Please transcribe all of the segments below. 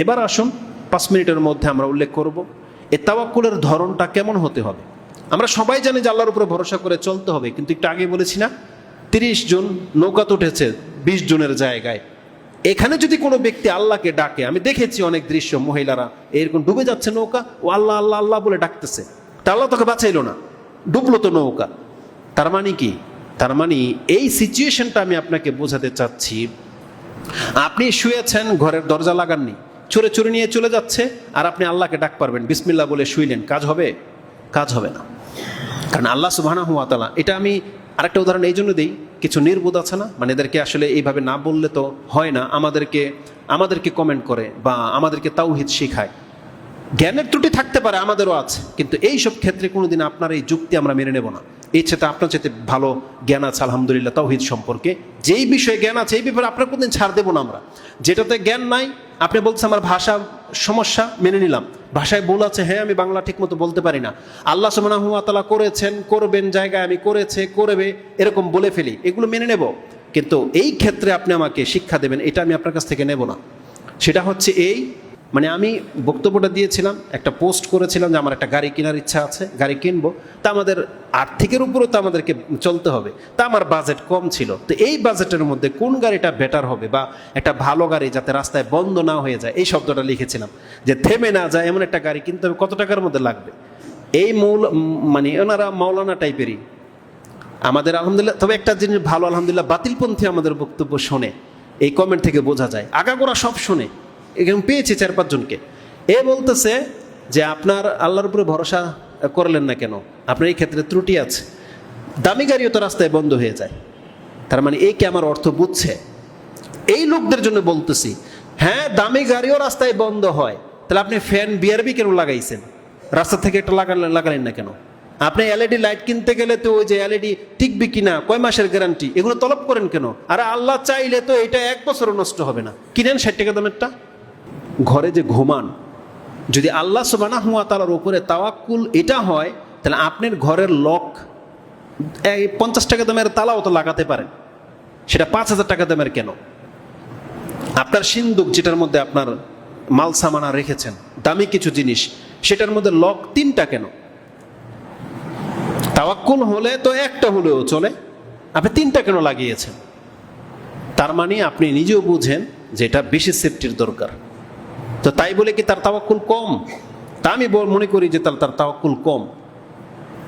এবার আসুন পাঁচ মিনিটের মধ্যে আমরা উল্লেখ করব, এ তাওয়াক্কুলের ধরনটা কেমন হতে হবে? আমরা সবাই জানি যে আল্লাহর উপরে ভরসা করে চলতে হবে, কিন্তু একটু আগে বলেছি না, তিরিশ জন নৌকাত উঠেছে বিশ জনের জায়গায়। এখানে যদি কোনো ব্যক্তি আল্লাহকে ডাকে, আমি দেখেছি অনেক দৃশ্য, মহিলারা, এরকম ডুবে যাচ্ছে নৌকা, ও আল্লাহ আল্লাহ আল্লাহ বলে ডাকতেছে। তা আল্লাহ তোকে বাঁচাইলো না, ডুবলো তো নৌকা। তার মানে কি? তার মানে এই সিচুয়েশনটা আমি আপনাকে বোঝাতে চাচ্ছি। আপনি শুয়েছেন, ঘরের দরজা লাগাননি চোরে চোরে নিয়ে চলে যাচ্ছে আর আপনি আল্লাহকে ডাক পারবেন। বিসমিল্লা বলে শুইলেন, কাজ হবে? কাজ হবে না। কারণ আল্লাহ সুবাহানা হুয়া তালা এটা আমি আরেকটা উদাহরণ এই জন্য দিই, কিছু নির্বোধ আছে না? মানে এদেরকে আসলে এইভাবে না বললে তো হয় না, আমাদেরকে আমাদেরকে কমেন্ট করে বা আমাদেরকে তাওহিদ শেখায়। জ্ঞানের ত্রুটি থাকতে পারে, আমাদেরও আছে। কিন্তু এই সব ক্ষেত্রে কোনোদিন আপনার এই যুক্তি আমরা মেনে নেব না। এই চেতে আপনার চেতে ভালো জ্ঞান আছে, আলহামদুলিল্লাহ তাওহিদ সম্পর্কে। যেই বিষয়ে জ্ঞান আছে, এই ব্যাপারে আপনার কোনোদিন ছাড় দেবো না আমরা। যেটাতে জ্ঞান নাই, আপনি বলছেন আমার ভাষা সমস্যা, মেনে নিলাম। ভাষায় ভুল আছে হ্যাঁ আমি বাংলা ঠিক মতো বলতে পারি না। আল্লাহ সুবাহ করেছেন, করবেন জায়গায় আমি করেছে, করবে, এরকম বলে ফেলি, এগুলো মেনে নেব। কিন্তু এই ক্ষেত্রে আপনি আমাকে শিক্ষা দেবেন, এটা আমি আপনার কাছ থেকে নেব না। সেটা হচ্ছে এই মানে আমি বক্তব্যটা দিয়েছিলাম, একটা পোস্ট করেছিলাম যে আমার একটা গাড়ি কেনার ইচ্ছা আছে, গাড়ি কিনবো। তা আমাদের আর্থিকের উপরও তো আমাদেরকে চলতে হবে। তা আমার বাজেট কম ছিল। তো এই বাজেটের মধ্যে কোন গাড়িটা বেটার হবে বা একটা ভালো গাড়ি যাতে রাস্তায় বন্ধ না হয়ে যায়, এই শব্দটা লিখেছিলাম। যে থেমে না যায় এমন একটা গাড়ি কিনতে হবে, কত টাকার মধ্যে লাগবে? এই মৌল মানে ওনারা মাওলানা টাইপেরই। আমাদের আলহামদুলিল্লাহ, তবে একটা জিনিস ভালো, আলহামদুলিল্লাহ, বাতিলপন্থী আমাদের বক্তব্য শোনে। এই কমেন্ট থেকে বোঝা যায়। আগাগোড়া সব শোনে। এরকম পেয়েছি চার, পাঁচজনকে। এ বলতেছে যে আপনার আল্লাহর উপরে ভরসা করলেন না কেন? আপনার এই ক্ষেত্রে ত্রুটি আছে। দামি গাড়িও তো রাস্তায় বন্ধ হয়ে যায়। তার মানে এই কি আমার অর্থ বুঝছে? এই লোকদের জন্য বলতেছি হ্যাঁ দামি গাড়িও রাস্তায় বন্ধ হয়। তাহলে আপনি ফ্যান বিআরবি কেন লাগাইছেন? রাস্তা থেকে একটা লাগালেন লাগালেন না কেন? আপনি এলইডি লাইট কিনতে গেলে তো ওই যে এলইডি টিকবি কিনা কয় মাসের গ্যারান্টি এগুলো তলব করেন কেন? আর আল্লাহ চাইলে তো এটা এক বছরও নষ্ট হবে না। কিনেন ষাট টাকা দামেরটা। ঘরে যে ঘুমান, যদি আল্লাহ সুবানা হুয়া তালার উপরে তাওয়াক্কুল এটা হয়, তাহলে আপনার ঘরের লক, এই পঞ্চাশ টাকা দামের তালাও তো লাগাতে পারেন। সেটা পাঁচ হাজার টাকা দামের কেন? আপনার সিন্দুক যেটার মধ্যে আপনার মাল সামানা রেখেছেন, দামি কিছু জিনিস, সেটার মধ্যে লক তিনটা কেন? তাওয়াক্কুল হলে তো একটা হলেও চলে। আপনি তিনটা কেন লাগিয়েছেন? তার মানে আপনি নিজেও বুঝেন যে এটা বেশি সেফটির দরকার। তো তাই বলে কি তার তাওয়াক্কুল কম? তা আমি মনে করি যে তার তার তাওয়াক্কুল কম।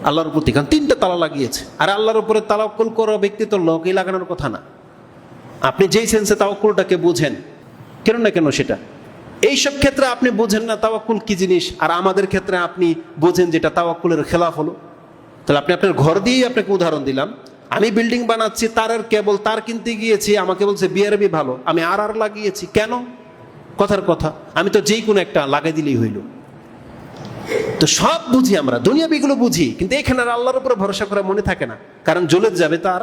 আল্লাহর প্রতি কারণ তিনটা তালা লাগিয়েছে। আর আল্লাহর উপরে তাওয়াক্কুল করা ব্যক্তি তো লকই লাগানোর কথা না। আপনি যেই সেন্সে তাওয়াক্কুলটাকে বুঝেন, কেন না কেন সেটা? এইসব ক্ষেত্রে আপনি বোঝেন না তাওয়াক্কুল কি জিনিস, আর আমাদের ক্ষেত্রে আপনি বোঝেন যেটা তাওয়াক্কুলের খেলাফ হলো। তাহলে আপনি আপনার ঘর দিয়েই আপনাকে উদাহরণ দিলাম। আমি বিল্ডিং বানাচ্ছি, তারের কেবল তার কিনতে গিয়েছি, আমাকে বলছে বিআরবি ভালো। আমি আর আর লাগিয়েছি। কেন? কথার কথা। আমি তো যেই কোনো একটা লাগাই দিলেই হইল। তো সব বুঝি আমরা, দুনিয়াবিগুলো বুঝি, কিন্তু এখানে আর আল্লাহর উপরে ভরসা করা মনে থাকে না, কারণ জ্বলে যাবে তার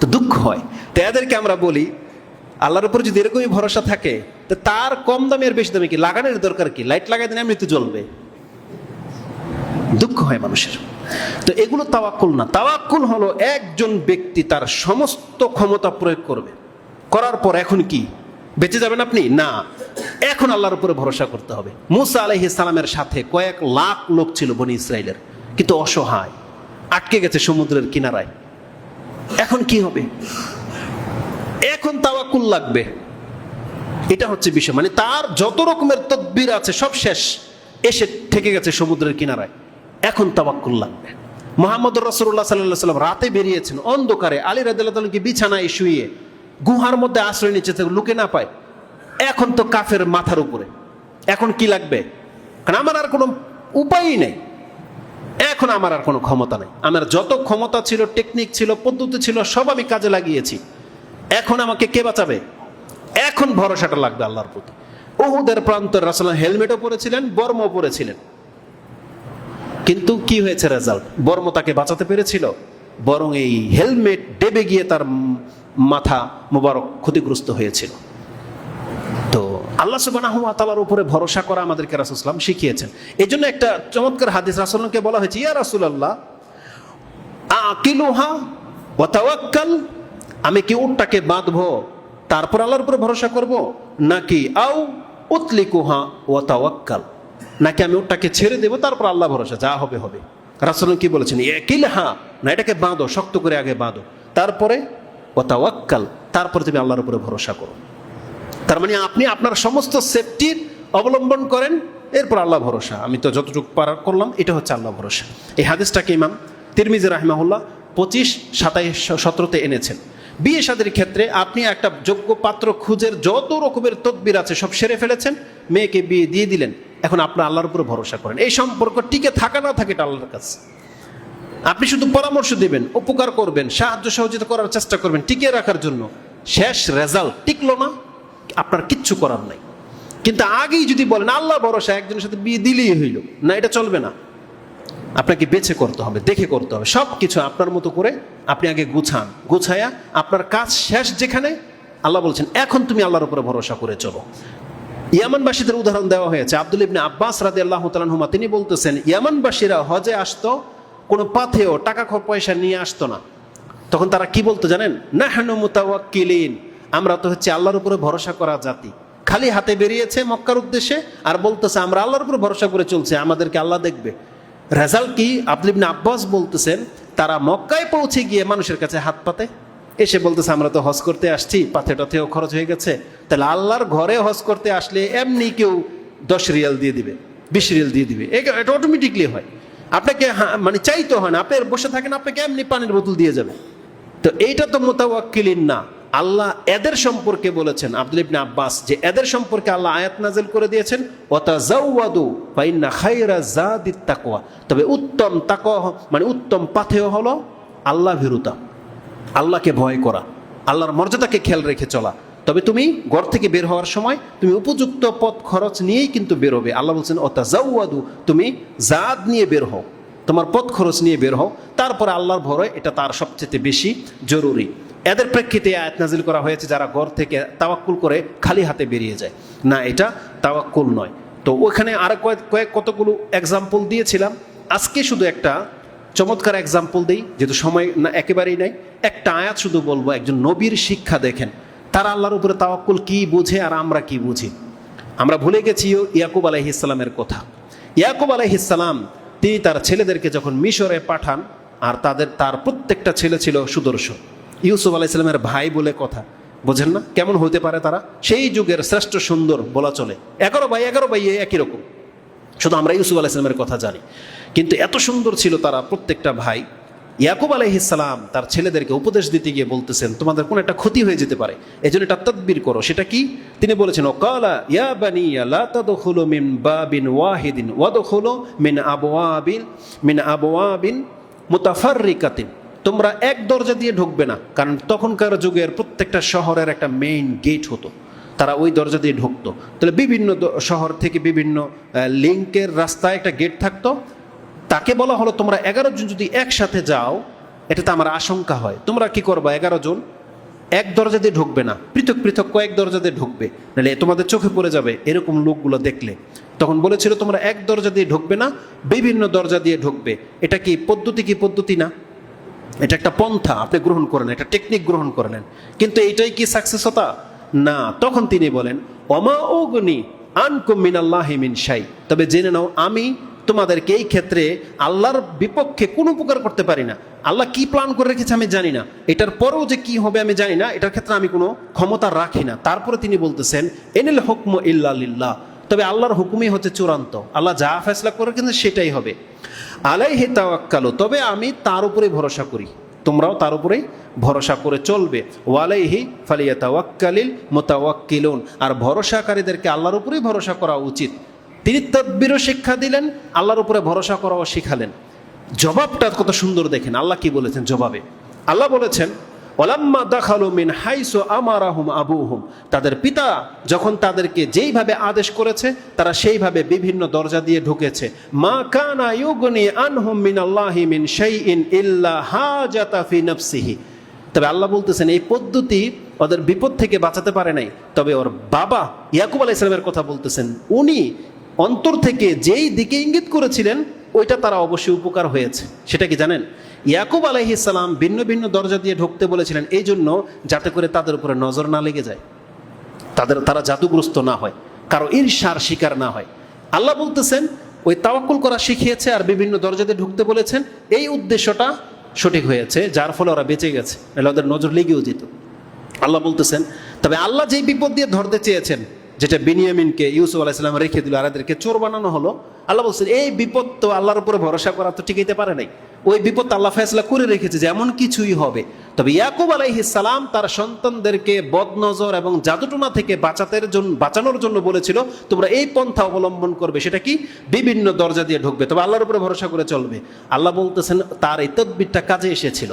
তো দুঃখ হয়। তো এদেরকে আমরা বলি, আল্লাহর উপর যদি এরকমই ভরসা থাকে, তো তার কম দামে আর বেশি দামে কি লাগানোর দরকার কি? লাইট লাগাই দিন এমনি তো জ্বলবে। দুঃখ হয় মানুষের। তো এগুলো তাওয়াক্কুল না। তাওয়াক্কুল হলো একজন ব্যক্তি তার সমস্ত ক্ষমতা প্রয়োগ করবে। করার পর এখন কি? বেঁচে যাবেন আপনি? না। এখন আল্লাহর উপরে ভরসা করতে হবে। মুসা আলহ ইসলামের সাথে কয়েক লাখ লোক ছিল বনি ইসরায়েলের কিন্তু অসহায়। আটকে গেছে সমুদ্রের কিনারায়। এখন কি হবে? এখন তাওয়াক্কুল লাগবে। এটা হচ্ছে বিষয়। মানে তার যত রকমের তদবির আছে, সব শেষ। এসে ঠেকে গেছে সমুদ্রের কিনারায়। এখন তাবাক্কুল লাগবে। মোহাম্মদ রসুল্লাহ সাল্লাহ সাল্লাম রাতে বেরিয়েছেন অন্ধকারে। আলী রাদিল্লাহকে বিছানায় শুয়ে গুহার মধ্যে আশ্রয় নিচ্ছে লুকে না পায়। এখন তো কাফের মাথার উপরে। এখন কি লাগবে? কারণ আমার আর কোনো উপায়ই নেই। এখন আমার আর কোনো ক্ষমতা নেই। আমার যত ক্ষমতা ছিল টেকনিক ছিল, পদ্ধতি ছিল, সব আমি কাজে লাগিয়েছি। এখন আমাকে কে বাঁচাবে? এখন ভরসাটা লাগবে আল্লাহর প্রতি। ওহুদের প্রান্তর রাসুল হেলমেটও পরেছিলেন, বর্মও পরেছিলেন। কিন্তু কি হয়েছে রেজাল্ট বর্ম তাকে বাঁচাতে পেরেছিল? বরং এই হেলমেট ডেবে গিয়ে তার মাথা মোবারক ক্ষতিগ্রস্ত হয়েছিল। তো আল্লাহ সুবাহ তালার উপরে ভরসা করা আমাদেরকে রাসুলাম শিখিয়েছেন। এই জন্য একটা চমৎকার হাদিস রাসুলকে বলা হয়েছে, ইয়া রাসুল আল্লাহ আকিলুহা ও তাওয়াক্কাল, আমি কি উটটাকে বাঁধবো, তারপর আল্লাহর উপরে ভরসা করব, নাকি আও উতলিকুহা ও তাওয়াক্কাল, নাকি আমি ওটাকে ছেড়ে দেবো, তারপর আল্লাহ ভরসা, যা হবে হবে। রাসুল কি বলেছেন একিল হা না এটাকে বাঁধো, শক্ত করে আগে বাঁধো। তারপরে ও তাওয়াক্কাল তারপরে তুমি আল্লাহর উপরে ভরসা করো। তার মানে আপনি আপনার সমস্ত সেফটির অবলম্বন করেন, এরপর আল্লাহ ভরসা। আমি তো যতটুকু পারা করলাম, এটা হচ্ছে আল্লাহ ভরসা। এই হাদিসটাকে ইমাম তিরমিজি রাহমাহুল্লাহ পঁচিশ, সাতাইশ, সতেরোতে এনেছেন। বিয়ে শাদের ক্ষেত্রে আপনি একটা যোগ্য পাত্র খুঁজের যত রকমের তদবির আছে, সব সেরে ফেলেছেন, মেয়েকে বিয়ে দিয়ে দিলেন, এখন আপনার আল্লাহর উপরে ভরসা করেন। এই সম্পর্ক টিকে থাকা না থাকে এটা আল্লাহর কাছে। আপনি শুধু পরামর্শ দিবেন, উপকার করবেন, সাহায্য সহযোগিতা করার চেষ্টা করবেন, টিকিয়ে রাখার জন্য। শেষ রেজাল্ট টিকলো না, আপনার কিচ্ছু করার নাই। কিন্তু আগেই যদি বলেন, আল্লাহ ভরসা, একজনের সাথে বিয়ে দিলেই হইল। না, এটা চলবে না। আপনাকে বেছে করতে হবে, দেখে করতে হবে। সব কিছু আপনার মতো করে আপনি আগে গুছান। গুছায়া আপনার কাজ শেষ যেখানে, আল্লাহ বলছেন, এখন তুমি আল্লাহর উপরে ভরসা করে চলো। ইয়ামানবাসীদের উদাহরণ দেওয়া হয়েছে। আব্দুল ইবনে আব্বাস রাদি আল্লাহ তালানহুমা তিনি বলতেছেন, ইয়ামানবাসীরা হজে আসতো কোনো পাথেও টাকা পয়সা নিয়ে আসতো না। তখন তারা কি বলতো জানেন? না হেন মুতাওয়াক্কিলিন। আমরা তো হচ্ছে আল্লাহর উপরে ভরসা করা জাতি। খালি হাতে বেরিয়েছে মক্কার উদ্দেশ্যে আর বলতেছে, আমরা আল্লাহর উপরে ভরসা করে চলছে, আমাদেরকে আল্লাহ দেখবে। রেজাল্ট কি? আব্দুল ইবনে আব্বাস বলতেছেন, তারা মক্কায় পৌঁছে গিয়ে মানুষের কাছে হাত পাতে। এসে বলতেছে, আমরা তো হজ করতে আসছি পাথে টাথেও খরচ হয়ে গেছে। তাহলে আল্লাহর ঘরে হজ করতে আসলে এমনি কেউ দশ রিয়াল দিয়ে দিবে, বিশ রিয়াল দিয়ে দিবে। এটা অটোমেটিকলি হয়। আপনাকে মানে চাইতে হয় না। আপনি বসে থাকেন আপনাকে এমনি পানির বোতল দিয়ে যাবে তো এইটা তো মোতাওয়াক্কিলিন না। আল্লাহ এদের সম্পর্কে বলেছেন, আব্দুল ইবনে আব্বাস, যে এদের সম্পর্কে আল্লাহ আয়াত নাজিল করে দিয়েছেন তবে উত্তম তাকওয়া মানে উত্তম পাথেয় হলো আল্লাহ ভীরুতা আল্লাহকে ভয় করা। আল্লাহর মর্যাদাকে খেয়াল রেখে চলা। তবে তুমি ঘর থেকে বের হওয়ার সময় তুমি উপযুক্ত পথ খরচ নিয়েই কিন্তু বেরোবে। আল্লাহ বলছেন অতা জাউয়াদু তুমি জাদ নিয়ে বের হও, তোমার পথ খরচ নিয়ে বের হও। তারপরে আল্লাহর ভয়, এটা তার সবচেয়ে বেশি জরুরি। এদের প্রেক্ষিতে আয়াত নাজিল করা হয়েছে যারা ঘর থেকে তাওয়াক্কুল করে খালি হাতে বেরিয়ে যায়। না, এটা তাওয়াক্কুল নয়। তো ওখানে আর কয়েক কতগুলো এক্সাম্পল দিয়েছিলাম। আজকে শুধু একটা চমৎকার এক্সাম্পল দিই, যেহেতু সময় না, একেবারেই নাই। একটা আয়াত শুধু বলব, একজন নবীর শিক্ষা দেখেন। তারা আল্লাহর উপরে তাওয়াক্কুল কি বুঝে আর আমরা কি বুঝি? আমরা ভুলে গেছি ইয়াকুব আলাইহিসালামের কথা। ইয়াকুব আলাইহিসালাম তিনি তার ছেলেদেরকে যখন মিশরে পাঠান, আর তাদের, তার প্রত্যেকটা ছেলে ছিল সুদর্শন। ইউসুফ আলাইসালামের ভাই বলে কথা। বোঝেন না? কেমন হতে পারে তারা? সেই যুগের শ্রেষ্ঠ সুন্দর বলা চলে। এগারো ভাই এগারো ভাই একই রকম। শুধু আমরা ইউসুফ আলাইসলামের কথা জানি। কিন্তু এত সুন্দর ছিল তারা প্রত্যেকটা ভাই। ইয়াকুব আলাইহিসালাম তার ছেলেদেরকে উপদেশ দিতে গিয়ে বলতেছেন, তোমাদের কোনো একটা ক্ষতি হয়ে যেতে পারে। এই জন্য এটা তদ্বির করো। সেটা কি? তিনি বলেছেন ও কালা ইয়া বানি লা মিন বাবিন ওয়াহিদিন, ওয়াদখুলু মিন আবওয়াবিন মিন আবওয়াবিন মুতাফাররিকাতিন। তোমরা এক দরজা দিয়ে ঢুকবে না। কারণ তখনকার যুগের প্রত্যেকটা শহরের একটা মেইন গেট হতো। তারা ওই দরজা দিয়ে ঢুকতো। তাহলে বিভিন্ন শহর থেকে বিভিন্ন লিঙ্কের রাস্তায় একটা গেট থাকতো। তাকে বলা হলো, তোমরা এগারো জন যদি একসাথে যাও, এটাতে আমার আশঙ্কা হয়। তোমরা কি করবা? এগারো জন এক দরজা দিয়ে ঢুকবে না। পৃথক পৃথক কয়েক দরজা দিয়ে ঢুকবে। নাহলে তোমাদের চোখে পড়ে যাবে এরকম লোকগুলো দেখলে। তখন বলেছিল, তোমরা এক দরজা দিয়ে ঢুকবে না, বিভিন্ন দরজা দিয়ে ঢুকবে। এটা কি পদ্ধতি কি পদ্ধতি না? এটা একটা পন্থা, আপনি গ্রহণ করে নেন একটা টেকনিক গ্রহণ করে নেন। কিন্তু এইটাই কি সাকসেস হতা না। তখন তিনি বলেন অমা অগ্নি মিনাল্লাহি মিন শাই। তবে জেনে নাও, আমি তোমাদেরকে এই ক্ষেত্রে আল্লাহর বিপক্ষে কোনো উপকার করতে পারি না। আল্লাহ কি প্ল্যান করে রেখেছে আমি জানি না। এটার পরেও যে কি হবে আমি জানি না। এটার ক্ষেত্রে আমি কোনো ক্ষমতা রাখি না। তারপরে তিনি বলতেছেন, এনিল হুকম ইল্লা লিল্লাহ। তবে আল্লাহর হুকুমই হচ্ছে চূড়ান্ত। আল্লাহ যা ফেসলা করে কিন্তু সেটাই হবে। আলাইহি তাওয়াক্কালু। তবে আমি তার উপরে ভরসা করি। তোমরাও তার উপরেই ভরসা করে চলবে। ওয়ালাইহি ফালিয়া তাওয়াক্কালিল মোতাওয়াক্কিলুন। আর ভরসাকারীদেরকে আল্লাহর উপরেই ভরসা করা উচিত। তিনি তদ্বিরও শিক্ষা দিলেন, আল্লাহর উপরে ভরসা করাও শিখালেন। জবাবটা কত সুন্দর দেখেন, আল্লাহ কি বলেছেন জবাবে? আল্লাহ বলেছেন ওলাম্মা দাখালু মিন হাইসু আমারাহুম আবুহুম। তাদের পিতা যখন তাদেরকে যেইভাবে আদেশ করেছে, তারা সেইভাবে বিভিন্ন দরজা দিয়ে ঢুকেছে। মা কানা ইউগনি আনহুম মিন আল্লাহি মিন ইল্লা হাজাতা ফি নাফসিহি। তবে আল্লাহ বলতেছেন, এই পদ্ধতি ওদের বিপদ থেকে বাঁচাতে পারে নাই। তবে ওর বাবা ইয়াকুব আলাইহিস সালামের কথা বলতেছেন, উনি অন্তর থেকে যেই দিকে ইঙ্গিত করেছিলেন, ওইটা তারা অবশ্যই উপকার হয়েছে। সেটা কি জানেন? ইয়াকুব আলাইহিসাল্লাম ভিন্ন ভিন্ন দরজা দিয়ে ঢুকতে বলেছিলেন, এই জন্য যাতে করে তাদের উপরে নজর না লেগে যায়। তাদের, তারা জাদুগ্রস্ত না হয়, কারও ঈর্ষার শিকার না হয়। আল্লাহ বলতেছেন, ওই তাওয়াক্কুল করা শিখিয়েছে আর বিভিন্ন দরজাতে ঢুকতে বলেছেন। এই উদ্দেশ্যটা সঠিক হয়েছে, যার ফলে ওরা বেঁচে গেছে ওদের নজর লেগেও যেত। আল্লাহ বলতেছেন, তবে আল্লাহ যেই বিপদ দিয়ে ধরতে চেয়েছেন যেটা বিনিয়ামিনকে ইউসুফ আলাইসালাম রেখে দিল আর এদেরকে চোর বানানো হলো। আল্লাহ বলছেন, এই বিপদ তো আল্লাহর উপরে ভরসা করা তো টিকাইতে পারে নাই। ওই বিপদ আল্লাহ ফেসলা করে রেখেছে যে এমন কিছুই হবে। তবে ইয়াকুব সালাম তার সন্তানদেরকে বদনজর এবং জাদুটনা থেকে বাঁচাতের জন্য বাঁচানোর জন্য বলেছিল, তোমরা এই পন্থা অবলম্বন করবে, সেটা কি? বিভিন্ন দরজা দিয়ে ঢুকবে, তবে আল্লাহর উপরে ভরসা করে চলবে। আল্লাহ বলতেছেন, তার এই তদ্বিরটা কাজে এসেছিল।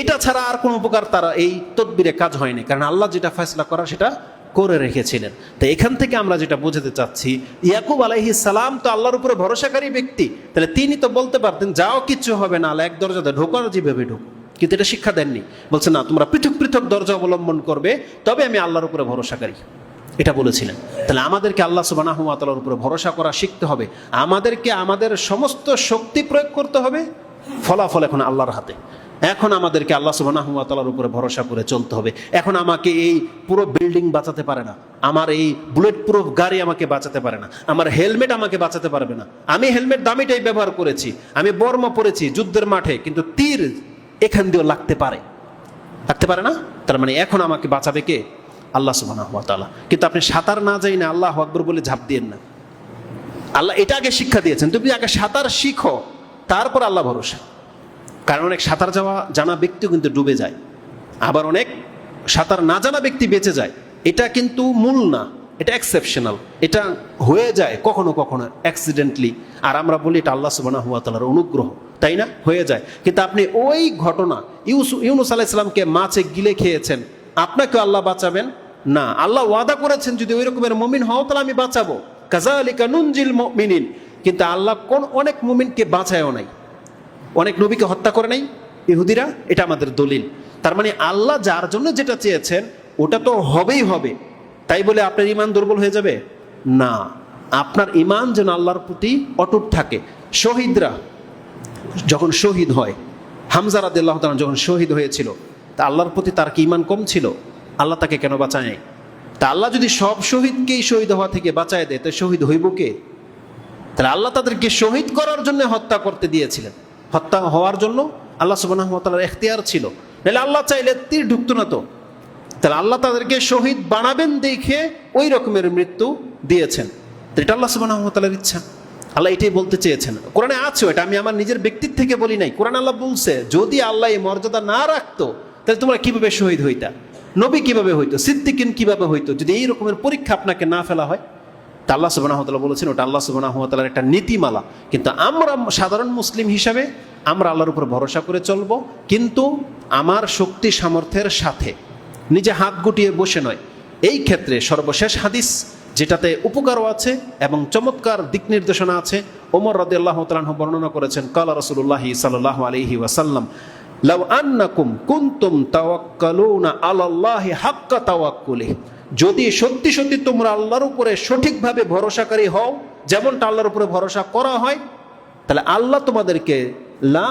এটা ছাড়া আর কোনো উপকার তারা এই তদবিরে কাজ হয়নি, কারণ আল্লাহ যেটা ফেসলা করা, সেটা করে রেখেছিলেন। তো এখান থেকে আমরা যেটা বোঝাতে চাচ্ছি, ইয়াকুব আলাইহি সালাম তো আল্লাহর উপরে ভরসাকারী ব্যক্তি। তাহলে তিনি তো বলতে পারতেন, যাও, কিচ্ছু হবে না, আল্লাহ এক দরজাতে ঢোকার যেভাবে ঢুক কিন্তু এটা শিক্ষা দেননি। বলছে, না, তোমরা পৃথক পৃথক দরজা অবলম্বন করবে, তবে আমি আল্লাহর উপরে ভরসাকারী। এটা বলেছিলেন। তাহলে আমাদেরকে আল্লাহ সুবাহ তালার উপরে ভরসা করা শিখতে হবে। আমাদেরকে আমাদের সমস্ত শক্তি প্রয়োগ করতে হবে। ফলাফল এখন আল্লাহর হাতে। এখন আমাদেরকে আল্লাহ সুবাহর উপরে ভরসা করে চলতে হবে। এখন আমাকে এই পুরো বিল্ডিং বাঁচাতে পারে না। আমার এই বুলেট প্রুফ গাড়ি আমাকে বাঁচাতে পারে না। আমার হেলমেট আমাকে বাঁচাতে পারবে না। আমি হেলমেট দামিটাই ব্যবহার করেছি। আমি বর্ম পরেছি যুদ্ধের মাঠে, কিন্তু তীর এখান দিয়েও লাগতে পারে। লাগতে পারে না? তার মানে এখন আমাকে বাঁচাবে কে? আল্লাহ সুবাহ কিন্তু আপনি সাঁতার না যাই না, আল্লাহ আকবর বলে ঝাঁপ দিয়েন না। আল্লাহ এটা আগে শিক্ষা দিয়েছেন। তুমি আগে সাঁতার শিখো, তারপর আল্লাহ ভরসা। কারণ অনেক সাঁতার যাওয়া জানা ব্যক্তিও কিন্তু ডুবে যায়। আবার অনেক সাঁতার না জানা ব্যক্তি বেঁচে যায়। এটা কিন্তু মূল না, এটা এক্সেপশনাল এটা হয়ে যায় কখনো কখনো অ্যাক্সিডেন্টলি আর আমরা বলি এটা আল্লাহ সুবানা হুয়া তালার অনুগ্রহ, তাই না? হয়ে যায়। কিন্তু আপনি ওই ঘটনা, ইউসু, ইউনুস আলাইসালামকে মাছে গিলে খেয়েছেন আপনাকে আল্লাহ বাঁচাবেন? না। আল্লাহ ওয়াদা করেছেন, যদি ওই রকমের মমিন হও তাহলে আমি বাঁচাবো। কাজা আলিকা নুনজিল মিনিন কিন্তু আল্লাহ কোন, অনেক মুমিনকে বাঁচায়ও নাই। অনেক নবীকে হত্যা করে নাই, ইহুদিরা, এটা আমাদের দলিল। তার মানে আল্লাহ যার জন্য যেটা চেয়েছেন, ওটা তো হবেই হবে। তাই বলে আপনার ইমান দুর্বল হয়ে যাবে? না। আপনার ইমান যেন আল্লাহর প্রতি অটুট থাকে। শহীদরা যখন শহীদ হয়, হামজা রাদিল্লাহ তাআলা যখন শহীদ হয়েছিল, তা আল্লাহর প্রতি তার কি ইমান কম ছিল? আল্লাহ তাকে কেন বাঁচায়? তা আল্লাহ যদি সব শহীদকেই শহীদ হওয়া থেকে বাঁচায় দেয়, তা শহীদ হইব কে? তাহলে আল্লাহ তাদেরকে শহীদ করার জন্য হত্যা করতে দিয়েছিলেন। হত্যা হওয়ার জন্য আল্লাহ সুবাহর এখতিয়ার ছিল। নাহলে আল্লাহ চাইলে তীর ঢুকতো না তো। তাহলে আল্লাহ তাদেরকে শহীদ বানাবেন দেখে ওই রকমের মৃত্যু দিয়েছেন। এটা আল্লাহ সুবাহর ইচ্ছা। আল্লাহ এটাই বলতে চেয়েছেন। কোরআনে আছে এটা আমি আমার নিজের ব্যক্তির থেকে বলি নাই। কোরআন আল্লাহ বলছে, যদি আল্লাহ এই মর্যাদা না রাখতো, তাহলে তোমরা কীভাবে শহীদ হইতা? নবী কীভাবে হইতো? সিদ্দিকিন কীভাবে হইতো? যদি এই রকমের পরীক্ষা আপনাকে না ফেলা হয় আল্লাহ সুবাহতাল্লাহ বলেছেন, ওটা আল্লাহ সুবাহতালার একটা নীতিমালা। কিন্তু আমরা সাধারণ মুসলিম হিসাবে আমরা আল্লাহর উপর ভরসা করে চলব, কিন্তু আমার শক্তি সামর্থ্যের সাথে। নিজে হাত গুটিয়ে বসে নয়। এই ক্ষেত্রে সর্বশেষ হাদিস যেটাতে উপকারও আছে এবং চমৎকার দিক নির্দেশনা আছে, ওমর রদে আল্লাহ তালাহ বর্ণনা করেছেন, কালা রসুল্লাহি সাল্লাহ আলহি ওয়াসাল্লাম, লাউ আন্নাকুম কুনতুম তাওয়াক্কালুনা আলাল্লাহি হাক্কা তাওয়াক্কুলি যদি সত্যি সত্যি তোমরা আল্লাহর উপরে সঠিকভাবে ভরসাকারী হও, যেমনটা আল্লাহর উপরে ভরসা করা হয়, তাহলে আল্লাহ তোমাদেরকে লা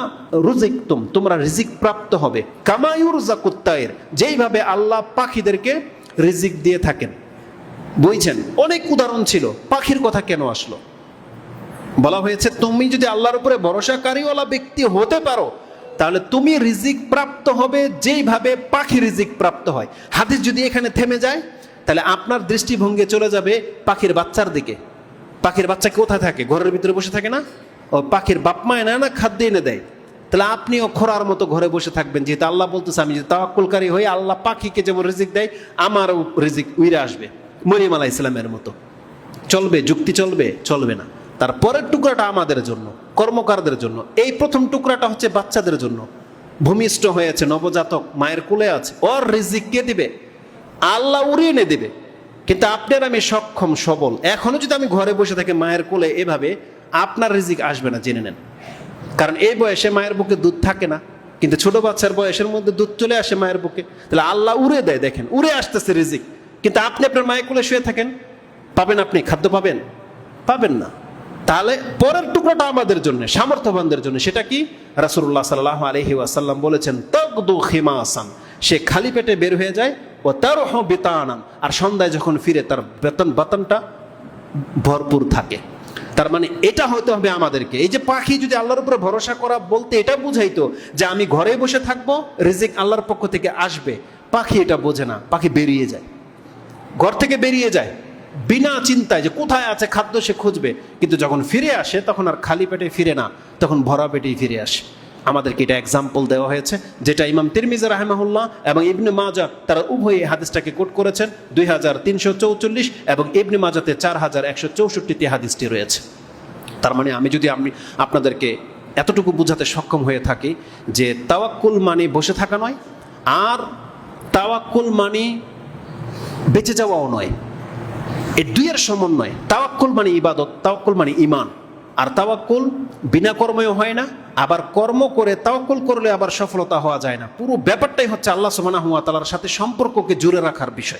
রুজিকতুম তোমরা রিজিক প্রাপ্ত হবে। কামায়ুর জাকুত্তায়ের যেইভাবে আল্লাহ পাখিদেরকে রিজিক দিয়ে থাকেন। বুঝছেন? অনেক উদাহরণ ছিল, পাখির কথা কেন আসলো? বলা হয়েছে, তুমি যদি আল্লাহর উপরে ভরসাকারীওয়ালা ব্যক্তি হতে পারো, তাহলে তুমি রিজিক প্রাপ্ত হবে যেইভাবে পাখি রিজিক প্রাপ্ত হয়। হাদিস যদি এখানে থেমে যায় তাহলে আপনার দৃষ্টিভঙ্গি চলে যাবে পাখির বাচ্চার দিকে। পাখির বাচ্চা কোথায় থাকে? ঘরের ভিতরে বসে থাকে না? ও পাখির বাপ মা এনে না খাদ্য এনে দেয়? তাহলে আপনিও খোরার মতো ঘরে বসে থাকবেন। যেহেতু আল্লাহ বলতেছে, আমি যদি তাওয়াক্কুলকারী হই, আল্লাহ পাখিকে যেমন রিজিক দেয়, আমারও রিজিক উইরে আসবে। মরিম আলাহ ইসলামের মতো। চলবে, যুক্তি চলবে চলবে না। তার পরের টুকরাটা আমাদের জন্য, কর্মকারদের জন্য। এই প্রথম টুকরাটা হচ্ছে বাচ্চাদের জন্য। ভূমিষ্ঠ হয়েছে নবজাতক মায়ের কুলে আছে। ওর রিজিক কে দিবে? আল্লাহ উড়িয়ে এনে দেবে। কিন্তু আপনার আমি সক্ষম, সবল। এখনও যদি আমি ঘরে বসে থাকি মায়ের কোলে, এভাবে আপনার রিজিক আসবে না, জেনে নেন। কারণ এই বয়সে মায়ের বুকে দুধ থাকে না। কিন্তু ছোট বাচ্চার বয়সের মধ্যে দুধ চলে আসে মায়ের বুকে। তাহলে আল্লাহ উড়ে দেয়, দেখেন, উড়ে আসতেছে রিজিক। কিন্তু আপনি আপনার মায়ের কোলে শুয়ে থাকেন, পাবেন আপনি, খাদ্য পাবেন? পাবেন না। তাহলে পরের টুকরোটা আমাদের জন্য, সামর্থ্যবানদের জন্য, সেটা কি? রাসুল্লাহ সাল্লাহ আলহি ওয়াসাল্লাম বলেছেন তকদু খিমা আসান সে খালি পেটে বের হয়ে যায় ও তার বেতানান। আর সন্ধ্যায় যখন ফিরে, তার বেতন, বেতনটা ভরপুর থাকে। তার মানে এটা হতে হবে আমাদেরকে। এই যে পাখি যদি আল্লাহর উপরে ভরসা করা বলতে এটা বুঝাইতো যে আমি ঘরে বসে থাকব, রিজিক আল্লাহর পক্ষ থেকে আসবে। পাখি এটা বোঝে না, পাখি বেরিয়ে যায়। ঘর থেকে বেরিয়ে যায়, বিনা চিন্তায় যে কোথায় আছে খাদ্য সে খুঁজবে। কিন্তু যখন ফিরে আসে, তখন আর খালি পেটে ফিরে না, তখন ভরা পেটেই ফিরে আসে। আমাদেরকে এটা এক্সাম্পল দেওয়া হয়েছে, যেটা ইমাম তিরমিজা রাহেমাহুল্লাহ এবং ইবনে মাজা তারা উভয়ে এই হাদিসটাকে কোট করেছেন, দুই হাজার তিনশো চৌচল্লিশ এবং ইবনে মাজাতে চার হাজার একশো চৌষট্টিতে হাদিসটি রয়েছে। তার মানে আমি যদি আমি আপনাদেরকে এতটুকু বোঝাতে সক্ষম হয়ে থাকি যে তাওয়াক্কুল মানে বসে থাকা নয়, আর তাওয়াক্কুল মানে বেঁচে যাওয়াও নয়। এই দুইয়ের সমন্বয়, তাওয়াক্কুল মানে ইবাদত, তাওয়াক্কুল মানে ইমান আর তাওয়াক্কুল বিনা কর্মেও হয় না, আবার কর্ম করে তাওয়াক্কুল করলে আবার সফলতা হওয়া যায় না। পুরো ব্যাপারটাই হচ্ছে আল্লাহ সুবহানাহু ওয়া তাআলার সাথে সম্পর্ককে জুড়ে রাখার বিষয়।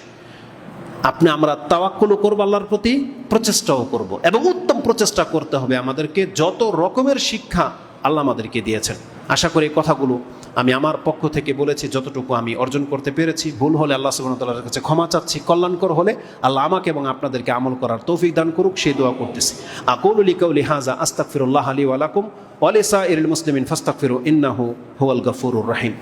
আপনি আমরা তাওয়াক্কুলও করব আল্লাহর প্রতি, প্রচেষ্টাও করব। এবং উত্তম প্রচেষ্টা করতে হবে আমাদেরকে, যত রকমের শিক্ষা আল্লাহ আমাদেরকে দিয়েছেন। আশা করি কথাগুলো আমি আমার পক্ষ থেকে বলেছি, যতটুকু আমি অর্জন করতে পেরেছি, ভুল হলে আল্লাহ সুবাহতাল্লাহর কাছে ক্ষমা চাচ্ছি, কল্যাণকর হলে আল্লাহ আমাকে এবং আপনাদেরকে আমল করার তৌফিক দান করুক সেই দোয়া করতেছি। আকুলু লিকাউলি হাজা আস্তাকফিরুল্লাহ আলী ওয়ালাকুম লাকুম ইরুল মুসলিম মুসলিমিন ফাস্তাকফিরু ইন্নাহু হুয়াল গফুরুর রহিম।